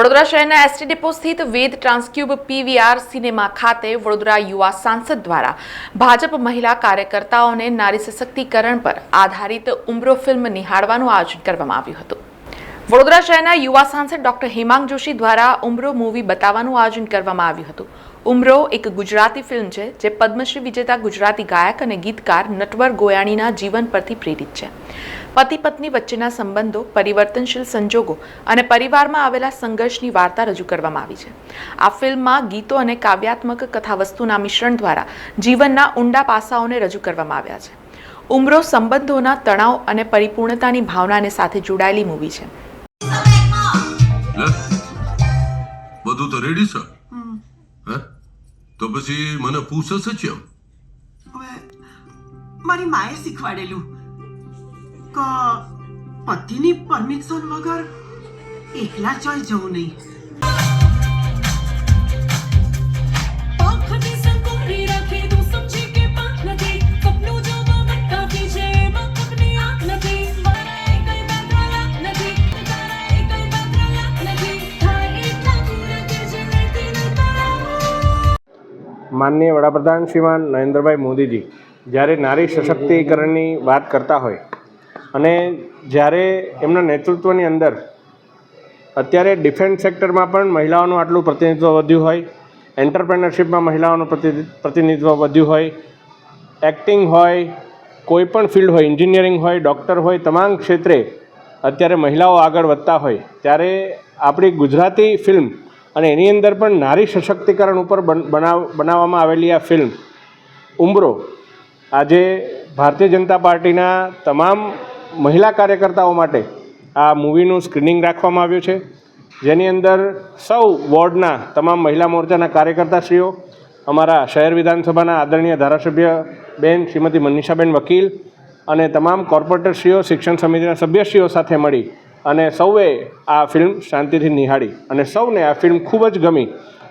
વડોદરા શહેરના ST depot સ્થિત વેદ ટ્રાન્સક્યુબ PVR cinema ખાતે વડોદરા યુવા સાંસદ દ્વારા ભાજપ મહિલા કાર્યકર્તાઓને નારી સશક્તિકરણ પર આધારિત ઉમરો ફિલ્મ નિહાળવાનું આયોજન કરવામાં આવ્યું હતું. વડોદરા શહેરના યુવા સાંસદ ડોક્ટર હેમાંગ જોશી દ્વારા ઉમરો મૂવી બતાવવાનું આયોજન કરવામાં આવ્યું હતું. ઉમરો એક ગુજરાતી ફિલ્મ છે, જે પદ્મશ્રી વિજેતા ગુજરાતી ગાયક અને ગીતકાર નટવર ગોયાણીના જીવન પરથી પ્રેરિત છે. પતિ પત્ની વચ્ચેના સંબંધો, પરિવર્તનશીલ સંજોગો અને પરિવારમાં આવેલા સંઘર્ષની વાર્તા રજૂ કરવામાં આવી છે. આ ફિલ્મમાં ગીતો અને કાવ્યાત્મક કથાવસ્તુના મિશ્રણ દ્વારા જીવનના ઊંડા પાસાઓને રજૂ કરવામાં આવ્યા છે. ઉમરો સંબંધોના તણાવ અને પરિપૂર્ણતાની ભાવનાને સાથે જોડાયેલી મૂવી છે. બધું તો રેડી છે? હે? તો પછી મને પૂછે છે મારી માએ શીખવાડેલું કે પતિની પરમિશન વગર એકલા ચોય જવું નહીં. માનનીય વડાપ્રધાન શ્રીમાન નરેન્દ્રભાઈ મોદીજી, જ્યારે નારી સશક્તિકરણની વાત કરતા હોય અને જ્યારે એમના નેતૃત્વની અંદર અત્યારે ડિફેન્સ સેક્ટરમાં પણ મહિલાઓનું આટલું પ્રતિનિધિત્વ વધ્યું હોય, એન્ટરપ્રેનરશિપમાં મહિલાઓનું પ્રતિ, પ્રતિનિધિત્વ વધ્યું હોય, એક્ટિંગ હોય, કોઈ પણ ફિલ્ડ હોય, એન્જિનિયરિંગ હોય, ડૉક્ટર હોય, તમામ ક્ષેત્રે અત્યારે મહિલાઓ આગળ વધતા હોય, ત્યારે આપણી ગુજરાતી ફિલ્મ અને એની અંદર પણ નારી સશક્તિકરણ ઉપર બન- બનાવ, બનાવવામાં આવેલી આ ફિલ્મ ઉંબરો આજે ભારતીય જનતા પાર્ટીના તમામ મહિલા કાર્યકર્તાઓ માટે આ મૂવીનું સ્ક્રીનિંગ રાખવામાં આવ્યું છે. જેની અંદર સૌ વોર્ડના તમામ મહિલા મોરચાના કાર્યકર્તાશ્રીઓ, અમારા શહેર વિધાનસભાના આદરણીય ધારાસભ્ય બેન શ્રીમતી મનીષાબેન વકીલ અને તમામ કોર્પોરેટરશ્રીઓ, શિક્ષણ સમિતિના સભ્યશ્રીઓ સાથે મળી અને સૌએ આ ફિલ્મ શાંતિથી નિહાળી. અને સૌને આ ફિલ્મ ખૂબ જ ગમી.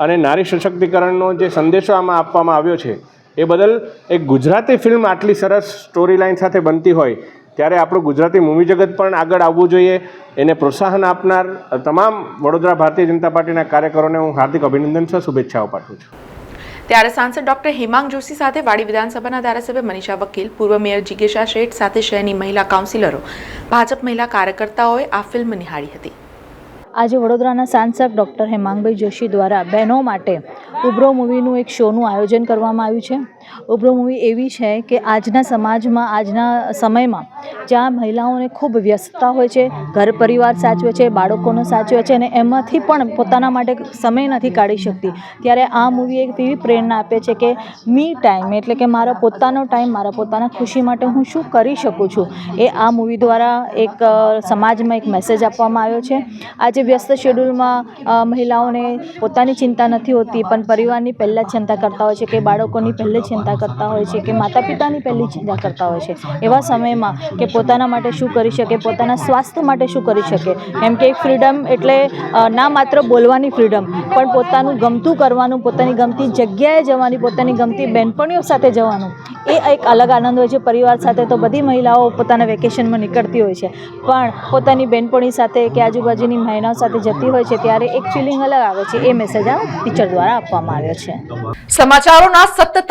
અને નારી સશક્તિકરણનો જે સંદેશો આમાં આપવામાં આવ્યો છે, એ બદલ એક ગુજરાતી ફિલ્મ આટલી સરસ સ્ટોરી લાઇન સાથે બનતી હોય, ત્યારે આપણું ગુજરાતી મૂવી જગત પણ આગળ આવવું જોઈએ. એને પ્રોત્સાહન આપનાર તમામ વડોદરા ભારતીય જનતા પાર્ટીના કાર્યકરોને હું હાર્દિક અભિનંદન સહ શુભેચ્છાઓ પાઠવું છું. ત્યારે સાંસદ ડોક્ટર હેમાંગ જોશી સાથે વાડી વિધાનસભાના ધારાસભ્ય મનીષા વકીલ, પૂર્વ મેયર જિગેશા શેઠ સાથે શહેરની મહિલા કાઉન્સિલરો. ભાજપ મહિલા કાર્યકર્તાઓએ આ ફિલ્મ નિહાળી હતી. આજે વડોદરાના સાંસદ ડૉક્ટર હેમાંગભાઈ જોશી દ્વારા બહેનો માટે ઉભરો મૂવીનું એક શોનું આયોજન કરવામાં આવ્યું છે. ઉભરો મૂવી એવી છે કે આજના સમાજમાં, આજના સમયમાં જ્યાં મહિલાઓને ખૂબ વ્યસ્તતા હોય છે, ઘર પરિવાર સાચવે છે, બાળકોને સાચવે છે અને એમાંથી પણ પોતાના માટે સમય નથી કાઢી શકતી. ત્યારે આ મૂવી એક એવી પ્રેરણા આપે છે કે મી ટાઈમ એટલે કે મારા પોતાનો ટાઈમ, મારા પોતાના ખુશી માટે હું શું કરી શકું છું. એ આ મૂવી દ્વારા એક સમાજમાં એક મેસેજ આપવામાં આવ્યો છે. આજે વ્યસ્ત શેડ્યુલમાં મહિલાઓને પોતાની ચિંતા નથી હોતી, પણ પરિવારની પહેલાં ચિંતા કરતા હોય છે કે બાળકોની પહેલે ચિંતા કરતા હોય છે કે માતા પિતાની પહેલી ચિંતા કરતા હોય છે. એવા સમયમાં કે પોતાના માટે શું કરી શકે, પોતાના સ્વાસ્થ્ય માટે શું કરી શકે. કેમ કે ફ્રીડમ એટલે ના માત્ર બોલવાની ફ્રીડમ, પણ પોતાનું ગમતું કરવાનું, પોતાની ગમતી જગ્યાએ જવાની, પોતાની ગમતી બહેનપણીઓ સાથે જવાનું. એ એક અલગ આનંદ હોય છે. પરિવાર સાથે તો બધી મહિલાઓ પોતાના વેકેશનમાં નીકળતી હોય છે. પણ પોતાની બહેનપણી સાથે કે આજુબાજુની મહિલાઓ સાથે જતી હોય છે, ત્યારે એક ફિલિંગ અલગ આવે છે. એ મેસેજ આ પિક્ચર દ્વારા આપવામાં આવ્યો છે. સમાચારોના સતત